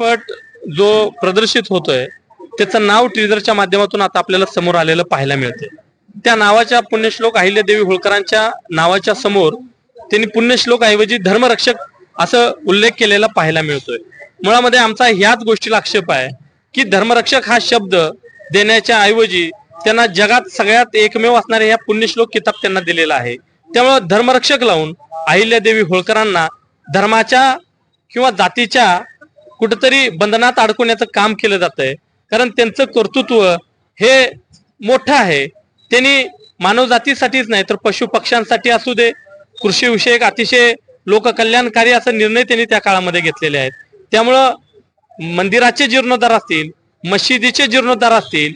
चित्रपट जो प्रदर्शित होतोय त्याचं नाव टीजरच्या माध्यमातून आता आपल्याला समोर आलेलं पाहायला मिळते त्या नावाच्या पुण्यश्लोक अहिल्यादेवी होळकरांच्या नावाच्या समोर त्यांनी पुण्यश्लोक ऐवजी धर्मरक्षक असं उल्लेख केलेला पाहायला मिळतोय. मुळामध्ये आमचा ह्याच गोष्टीला आक्षेप आहे की धर्मरक्षक हा शब्द देण्याच्या ऐवजी त्यांना जगात सगळ्यात एकमेव असणारे ह्या पुण्यश्लोक किताब त्यांना दिलेला आहे. त्यामुळं धर्मरक्षक लावून अहिल्यादेवी होळकरांना धर्माच्या किंवा जातीच्या कुठेतरी बंधनात अडकवण्याचं काम केलं जात आहे कारण त्यांचं कर्तृत्व हे मोठं आहे. त्यांनी मानवजातीसाठीच नाही तर पशु पक्ष्यांसाठी असू दे कृषीविषयक अतिशय लोककल्याणकारी असा निर्णय त्यांनी त्या काळामध्ये घेतलेले आहेत. त्यामुळं मंदिराचे जीर्णोद्धार असतील मशिदीचे जीर्णोद्धार असतील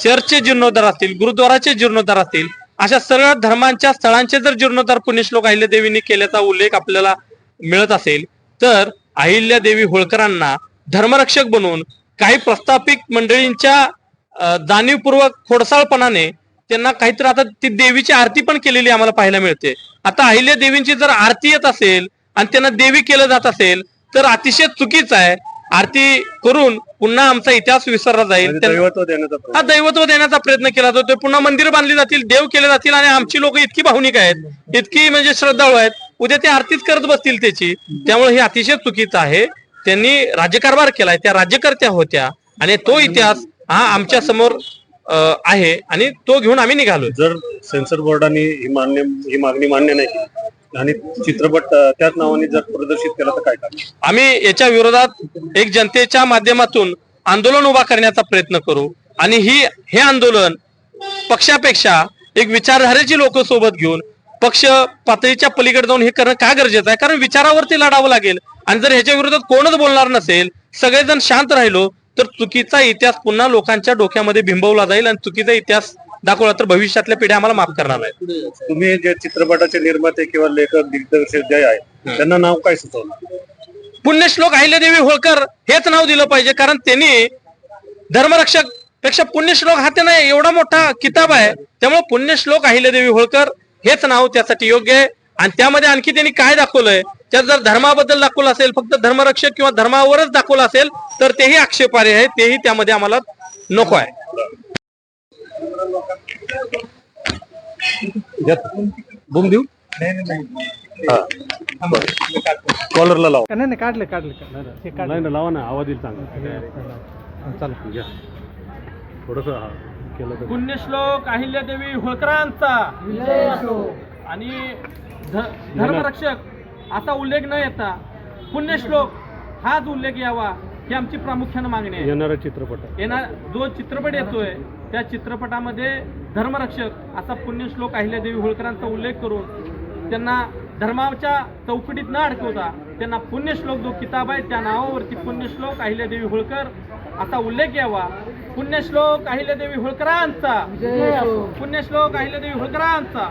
चर्चचे जीर्णोद्धार असतील गुरुद्वाराचे जीर्णोद्धार असतील अशा सर्व धर्मांच्या स्थळांचे जर जीर्णोद्धार पुण्यश्लोक अहिल्यादेवींनी केल्याचा उल्लेख आपल्याला मिळत असेल तर अहिल्यादेवी होळकरांना धर्मरक्षक बनवून काही प्रस्थापित मंडळींच्या जाणीवपूर्वक खोडसाळपणाने त्यांना काहीतरी आता ती देवीची आरती पण केलेली आम्हाला पाहायला मिळते. आता अहिल्या देवींची जर आरती येत असेल आणि त्यांना देवी केलं जात असेल तर अतिशय चुकीचं आहे. आरती करून पुन्हा आमचा इतिहास विसरला जाईल. म्हणजे. हा दैवत्व देण्याचा प्रयत्न केला जातो. पुन्हा मंदिर बांधली जातील देव केले जातील आणि आमची लोक इतकी भावनिक आहेत इतकी म्हणजे श्रद्धाळू आहेत. उद्या ते आरतीच करत बसतील त्याची. त्यामुळे हे अतिशय चुकीचं आहे. त्यांनी राज्यकारभार केलाय. त्या राज्यकर्त्या होत्या आणि तो इतिहास हा आमच्यासमोर आहे आणि तो घेऊन आम्ही निघालो जर सेन्सर बोर्डाने ही मान्य ही मागणी मान्य नाही केली आणि चित्रपट त्याच नावाने जर प्रदर्शित केला तर काय आम्ही याच्या विरोधात एक जनतेच्या माध्यमातून आंदोलन उभा करण्याचा प्रयत्न करू आणि ही हे आंदोलन पक्षापेक्षा एक विचारधारेची लोक सोबत घेऊन पक्ष पातळीच्या पलीकडे जाऊन हे करणं का गरजेचं आहे? कारण विचारावरती लढावं लागेल. आणि जर ह्याच्या विरोधात कोणच बोलणार नसेल सगळेजण शांत राहिलो तर चुकीचा इतिहास पुन्हा लोकांच्या डोक्यामध्ये बिंबवला जाईल आणि चुकीचा इतिहास दाखवला तर भविष्यातल्या पिढ्या आम्हाला माफ करणार आहेत तुम्ही जे चित्रपटाचे निर्माते किंवा लेखक दिग्दर्शक जे आहेत त्यांना नाव काय सुचवलं? पुण्यश्लोक अहिल्यादेवी होळकर हेच नाव दिलं पाहिजे कारण त्यांनी धर्मरक्षकपेक्षा पुण्यश्लोक हा त्यांना एवढा मोठा किताब आहे. त्यामुळे पुण्यश्लोक अहिल्यादेवी होळकर हेच नाव त्यासाठी योग्य आहे. आणि त्यामध्ये आणखी त्यांनी काय दाखवलंय? त्यात जर धर्माबद्दल दाखवलं असेल फक्त धर्मरक्षक किंवा धर्मावरच दाखवलं असेल तर तेही आक्षेपार्ह आहे. तेही त्यामध्ये आम्हाला नको आहे. बूम देऊ कॉलरला लावा. नाही नाही काढले काढले. हे नाही लावा ना आवाज येईल चांगला. चला. थोडस केलं पुण्यश्लोक अहिल्यादेवी होळकरांचा. आणि धर्मरक्षक असा उल्लेख न येता पुण्यश्लोक हाच उल्लेख यावा ही आमची प्रामुख्यानं मागणी आहे. येणारा चित्रपट. येणार जो चित्रपट येतोय त्या चित्रपटामध्ये धर्मरक्षक असा पुण्यश्लोक अहिल्यादेवी होळकरांचा उल्लेख करून त्यांना धर्माच्या चौकटीत न अडकवता त्यांना पुण्यश्लोक जो किताब आहे त्या नावावरती पुण्यश्लोक अहिल्यादेवी होळकर असा उल्लेख यावा. पुण्यश्लोक अहिल्यादेवी होळकरांचा. पुण्यश्लोक अहिल्यादेवी होळकरांचा.